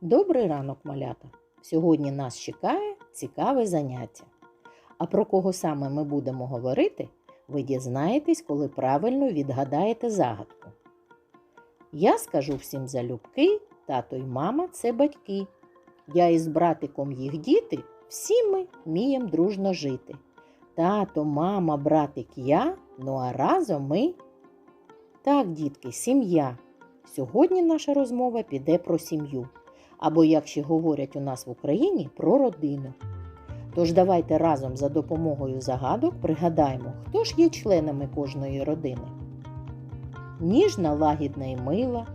Добрий ранок, малята! Сьогодні нас чекає цікаве заняття. А про кого саме ми будемо говорити, ви дізнаєтесь, коли правильно відгадаєте загадку. Я скажу всім залюбки, тато й мама це батьки. Я із братиком їх діти, всі ми вмієм дружно жити. Тато, мама, братик, я, ну а разом ми. Так, дітки, сім'я. Сьогодні наша розмова піде про сім'ю або, як ще говорять у нас в Україні, про родину. Тож давайте разом за допомогою загадок пригадаємо, хто ж є членами кожної родини. Ніжна, лагідна і мила,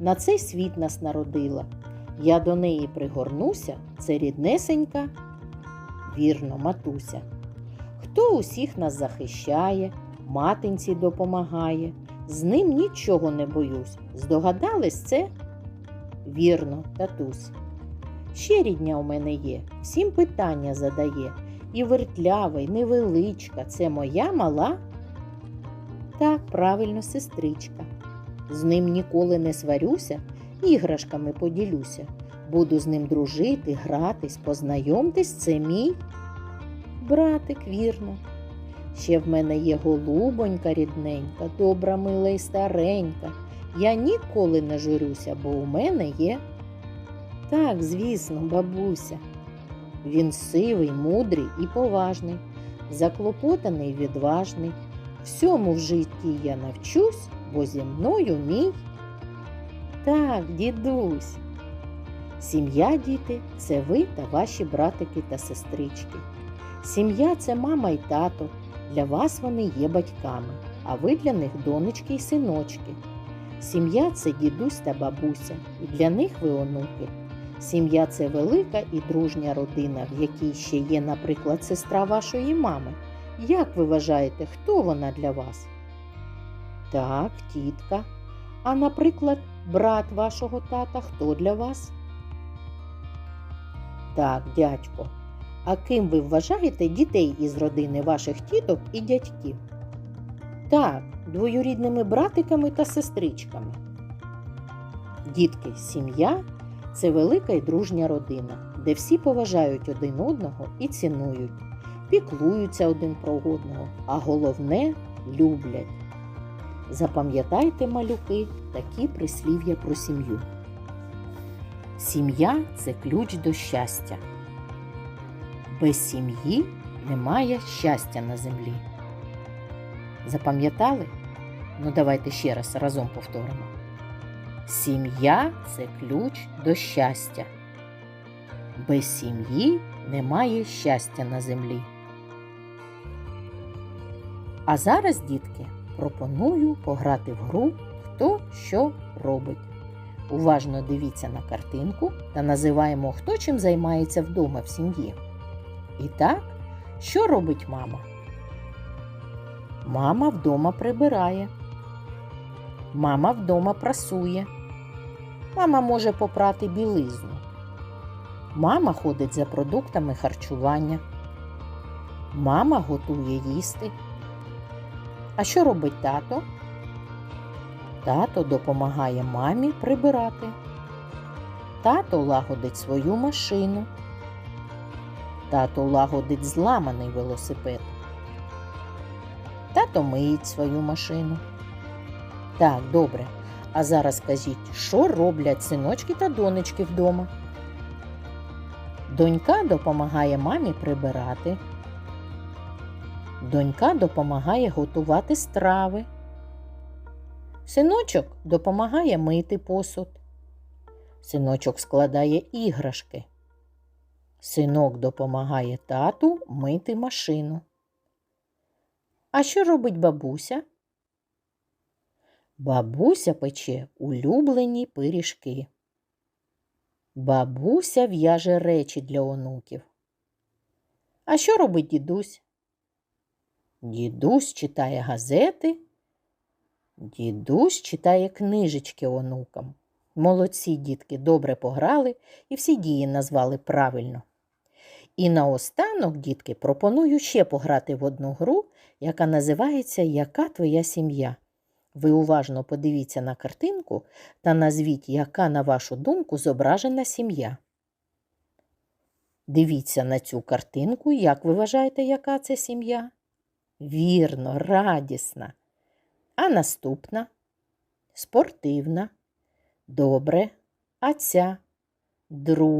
на цей світ нас народила. Я до неї пригорнуся, це ріднесенька, вірно, матуся. Хто усіх нас захищає, матинці допомагає, з ним нічого не боюсь. Здогадались це? Вірно, татусь. Ще рідня у мене є, всім питання задає. І вертлява, і невеличка, це моя мала. Так, правильно, сестричка. З ним ніколи не сварюся, іграшками поділюся. Буду з ним дружити, гратись, познайомтесь, це мій братик, вірно. Ще в мене є голубонька рідненька, добра, мила й старенька. Я ніколи не журюся, бо у мене є. Так, звісно, бабуся. Він сивий, мудрий і поважний, заклопотаний, відважний. Всьому в житті я навчусь, бо зі мною мій. Так, дідусь. Сім'я, діти, це ви та ваші братики та сестрички. Сім'я це мама й тато. Для вас вони є батьками, а ви для них донечки й синочки. Сім'я це дідусь та бабуся, і для них ви онуки. Сім'я це велика і дружня родина, в якій ще є, наприклад, сестра вашої мами. Як ви вважаєте, хто вона для вас? Так, тітка. А, наприклад, брат вашого тата хто для вас? Так, дядько. А ким ви вважаєте дітей із родини ваших тіток і дядьків? Так, двоюрідними братиками та сестричками. Дітки, сім'я це велика і дружня родина, де всі поважають один одного і цінують, піклуються один про одного, а головне люблять. Запам'ятайте, малюки, такі прислів'я про сім'ю. Сім'я це ключ до щастя. Без сім'ї немає щастя на землі. Запам'ятали? Ну, давайте ще раз разом повторимо. Сім'я це ключ до щастя. Без сім'ї немає щастя на землі. А зараз, дітки, пропоную пограти в гру Хто що робить. Уважно дивіться на картинку та називаємо, хто чим займається вдома в сім'ї. І так, що робить мама? Мама вдома прибирає. Мама вдома прасує. Мама може попрати білизну. Мама ходить за продуктами харчування. Мама готує їсти. А що робить тато? Тато допомагає мамі прибирати. Тато лагодить свою машину. Тато лагодить зламаний велосипед. Тато миють свою машину. Так, добре. А зараз скажіть, що роблять синочки та донечки вдома? Донька допомагає мамі прибирати. Донька допомагає готувати страви. Синочок допомагає мити посуд. Синочок складає іграшки. Синок допомагає тату мити машину. А що робить бабуся? Бабуся пече улюблені пиріжки. Бабуся в'яже речі для онуків. А що робить дідусь? Дідусь читає газети. Дідусь читає книжечки онукам. Молодці дітки добре пограли і всі дії назвали правильно. І наостанок, дітки, пропоную ще пограти в одну гру, яка називається Яка твоя сім'я? Ви уважно подивіться на картинку та назвіть, яка, на вашу думку, зображена сім'я. Дивіться на цю картинку, як ви вважаєте, яка це сім'я? Вірно, радісна. А наступна спортивна. Добре. А ця дружня.